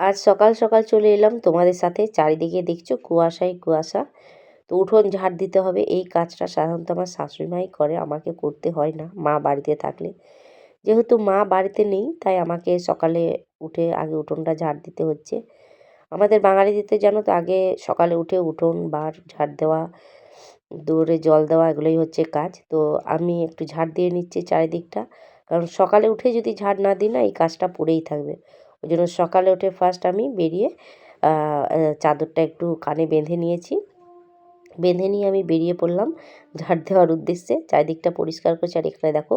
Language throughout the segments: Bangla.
আজ সকাল সকাল চলে এলাম তোমাদের সাথে। চারিদিকে দেখছ কুয়াশাই কুয়াশা। তো উঠোন ঝাড় দিতে হবে। এই কাজটা সাধারণত আমার শাশুড়িমাই করে, আমাকে করতে হয় না মা বাড়িতে থাকলে। যেহেতু মা বাড়িতে নেই, তাই আমাকে সকালে উঠে আগে উঠোনটা ঝাড় দিতে হচ্ছে। আমাদের বাঙালিদের জানো তো, আগে সকালে উঠে উঠোন, বার, ঝাড় দেওয়া, দৌড়ে জল দেওয়া, এগুলোই হচ্ছে কাজ। তো আমি একটু ঝাড় দিয়ে নিচ্ছি চারিদিকটা। কারণ সকালে উঠে যদি ঝাড় না দিই না, এই কাজটা পড়েই থাকবে। ওই জন্য সকালে উঠে ফার্স্ট আমি বেরিয়ে চাদরটা একটু কানে বেঁধে নিয়েছি। বেঁধে নিয়ে আমি বেরিয়ে পড়লাম ঝাড় দেওয়ার উদ্দেশ্যে। চারিদিকটা পরিষ্কার করছে আর এখানে দেখো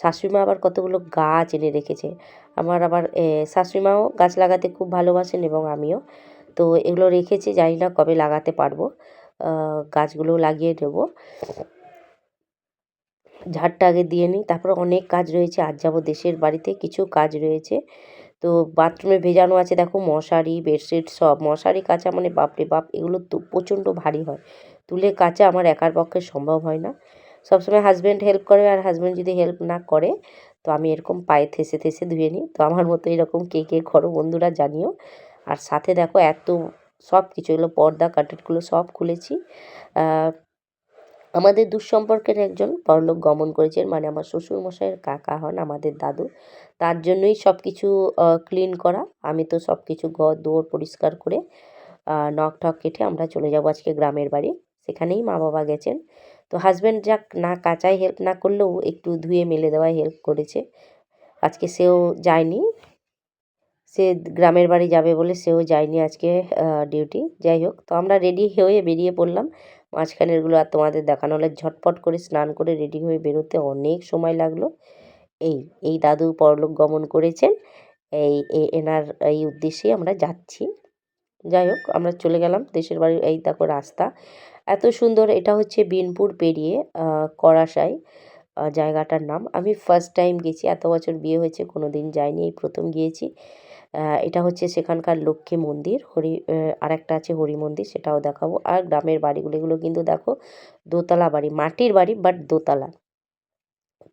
শাশুড়িমা আবার কতগুলো গাছ এনে রেখেছে। আমার আবার শাশুড়িমাও গাছ লাগাতে খুব ভালোবাসেন এবং আমিও। তো এগুলো রেখেছি, জানি না কবে লাগাতে পারব। গাছগুলো লাগিয়ে দেবো ঝাড়টা আগে দিয়ে নিই, তারপর অনেক কাজ রয়েছে। আজ যাব দেশের বাড়িতে, কিছু কাজ রয়েছে। তো বাথরুমে ভেজানো আছে, দেখো মশারি বেডশিট সব। মশারি, কাঁচা মানে বাপরে বাপ, এগুলো তো প্রচণ্ড ভারী হয়। তুলে কাচা আমার একার পক্ষে সম্ভব হয় না। সবসময় হাজব্যান্ড হেল্প করে আর হাজব্যান্ড যদি হেল্প না করে, তো আমি এরকম পায়ে থেসে থেসে ধুয়ে নিই। তো আমার মতো এরকম কে কে করো বন্ধুরা জানিও। আর সাথে দেখো এত সব কিছু এগুলো পর্দা কার্টেটগুলো সব খুলেছি। আমাদের দুঃসম্পর্কের একজন পরলোক গমন করেছেন মানে আমার শ্বশুরমশাইয়ের কাকা হন আমাদের দাদু। তার জন্যই সব কিছু ক্লিন করা। আমি তো সব কিছু ঘর, দুয়ার পরিষ্কার করে নখ ঠক কেটে আমরা চলে যাব আজকে গ্রামের বাড়ি। সেখানেই মা বাবা গেছেন। তো হাজব্যান্ড যাক না কাঁচায় হেল্প না করলেও একটু ধুয়ে মেলে দেওয়ায় হেল্প করেছে। আজকে সেও যায়নি। সে গ্রামের বাড়ি যাবে বলে সেও যায়নি আজকে ডিউটি যাই হোক, তো আমরা রেডি হয়ে বেরিয়ে পড়লাম। মাঝখানেরগুলো আর তোমাদের দেখানো হলে। ঝটপট করে স্নান করে রেডি হয়ে বেরোতে অনেক সময় লাগল। এই এই দাদু পরলোক গমন করেছেন। এই এনার এই উদ্দেশ্যেই আমরা যাচ্ছি। যাই হোক, আমরা চলে গেলাম দেশের বাড়ির, এই দেখো রাস্তা। এত সুন্দর, এটা হচ্ছে বিনপুর পেরিয়ে করাসাই জায়গাটার নাম। আমি ফার্স্ট টাইম গেছি, এত বছর বিয়ে হয়েছে কোনো দিন যাইনি, এই প্রথম গিয়েছি। এটা হচ্ছে সেখানকার লক্ষ্মী মন্দির। হরি আর একটা আছে হরি মন্দির, সেটাও দেখাবো। আর গ্রামের বাড়িগুলো, এগুলো কিন্তু দেখো দোতলা বাড়ি, মাটির বাড়ি বাট দোতলা।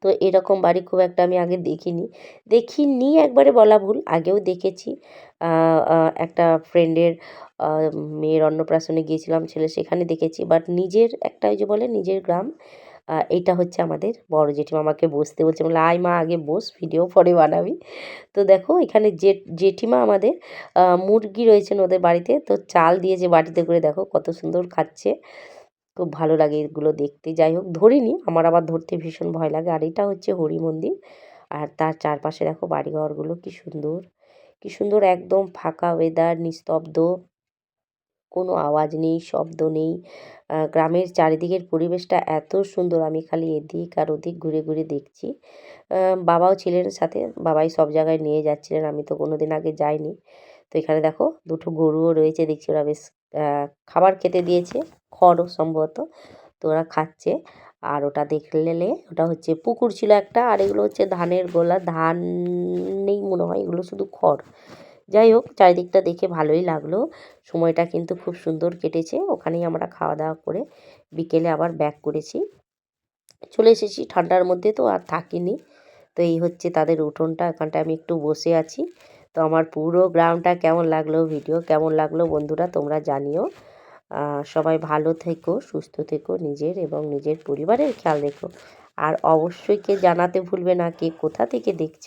তো এরকম বাড়ি খুব একটা আমি আগে দেখিনি। দেখিনি একবারে বলা ভুল, আগেও দেখেছি। একটা ফ্রেন্ডের মেয়ের অন্নপ্রাশনে গিয়েছিলাম, ছেলে সেখানে দেখেছি বাট নিজের একটা ওই যে বলে, নিজের গ্রাম। এইটা হচ্ছে আমাদের বড় জেঠিমা আমাকে বসতে বলছে। বলে আয় মা, আগে বস ভিডিও পরে বানাবি। তো দেখো, এখানে জে, জেঠিমা আমাদের মুরগি রয়েছেন ওদের বাড়িতে। তো চাল দিয়েছে বাটিতে করে। দেখো কত সুন্দর খাচ্ছে। খুব ভালো লাগে এগুলো দেখতে। যাই হোক, ধরিনি, আমার আবার ধরতে ভীষণ ভয় লাগে। আর এটা হচ্ছে হরি মন্দির। আর তার চারপাশে দেখো বাড়িঘরগুলো কি সুন্দর। কি সুন্দর একদম ফাঁকা ওয়েদার নিস্তব্ধ। কোনো আওয়াজ নেই, শব্দ নেই। গ্রামের চারিদিকের পরিবেশটা এত সুন্দর, আমি খালি এদিক আর ওদিক ঘুরে ঘুরে দেখছি। বাবাও ছিলেন সাথে, বাবাই সব জায়গায় নিয়ে যাচ্ছিলেন, আমি তো কোনো দিন আগে যাইনি। তো এখানে দেখো দুটো গরুও রয়েছে, দেখছি ওরা বেশ খাবার খেতে দিয়েছে, খড়ও সম্ভবত, তো ওরা খাচ্ছে। আর ওটা দেখলে ওটা হচ্ছে পুকুর ছিল একটা, আর এগুলো হচ্ছে ধানের গোলা, ধান নেই মনে হয়, এগুলো শুধু খড়। যাই হোক, চারিদিকটা দেখে ভালোই লাগল। সময়টা কিন্তু খুব সুন্দর কেটেছে। ওখানেই আমরা খাওয়া দাওয়া করে বিকেলে আবার ব্যাক করেছি। চলে এসেছি। ঠান্ডার মধ্যে তো আর থাকিনি। তো এই হচ্ছে তাদের উঠোনটা। এখানটা আমি একটু বসে আছি। তো আমার পুরো গ্রামটা কেমন লাগল, ভিডিও কেমন লাগল বন্ধুরা তোমরা জানিও। সবাই ভালো থেকো, সুস্থ থেকো নিজের এবং নিজের পরিবারের খেয়াল রেখো। আর অবশ্যই কে জানাতে ভুলবে না, কে কোথা থেকে দেখছ।